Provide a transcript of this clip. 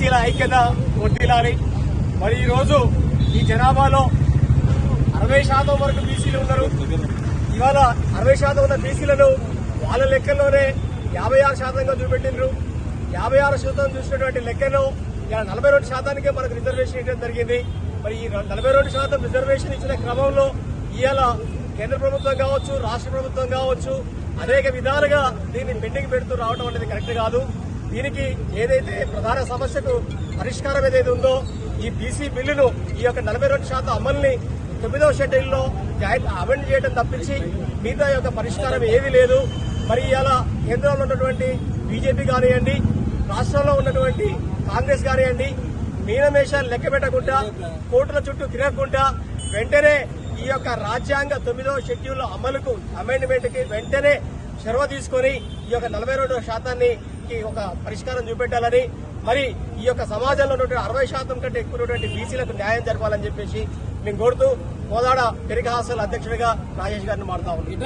బీసీల ఐక్యత వర్దిల్లాలి మరి ఈరోజు ఈ జనాభాలో అరవై శాతం వరకు బీసీలు ఉన్నారు. ఇవాళ అరవై శాతం ఉన్న బీసీలను వాళ్ళ లెక్కల్లోనే యాభై ఆరు శాతంగా చూపెట్టిండ్రు. యాభై ఆరు శాతం చూసినటువంటి లెక్కను ఇలా నలభై రెండు శాతానికే మనకు రిజర్వేషన్ ఇవ్వడం జరిగింది. మరి ఈ నలభై రెండు శాతం రిజర్వేషన్ ఇచ్చిన క్రమంలో ఇవాళ కేంద్ర ప్రభుత్వం కావచ్చు రాష్ట్ర ప్రభుత్వం కావచ్చు అనేక విధాలుగా దీన్ని పెండింగ్ పెడుతూ రావడం అనేది కరెక్ట్ కాదు. దీనికి ఏదైతే ప్రధాన సమస్యకు పరిష్కారం ఏదైతే ఉందో ఈ బీసీ బిల్లును ఈ యొక్క నలభై రెండు శాతం అమలుని తొమ్మిదవ షెడ్యూల్లో అమెండ్ చేయడం తప్పించి మిగతా యొక్క పరిష్కారం ఏది లేదు. మరి ఇలా కేంద్రంలో ఉన్నటువంటి బీజేపీ కానివ్వండి రాష్ట్రంలో ఉన్నటువంటి కాంగ్రెస్ కానివ్వండి మీనమేషాలు లెక్క పెట్టకుండా కోర్టుల చుట్టూ తిరగకుండా వెంటనే ఈ యొక్క రాజ్యాంగ తొమ్మిదవ షెడ్యూల్ అమలుకు అమెండ్మెంట్కి వెంటనే చొరవ తీసుకొని ఈ యొక్క నలభై రెండవ శాతాన్ని కి ఒక పరిష్కారం చూపెట్టాలని మరి ఈ యొక్క సమాజంలో ఉన్నటువంటి అరవై శాతం కంటే ఎక్కువ ఉన్నటువంటి బీసీలకు న్యాయం జరపాలని చెప్పేసి మేము కోరుతూ కోదాడ పెరిగహాసల అధ్యక్షుడిగా రాజేష్ గారిని మాడుతా ఉన్నాం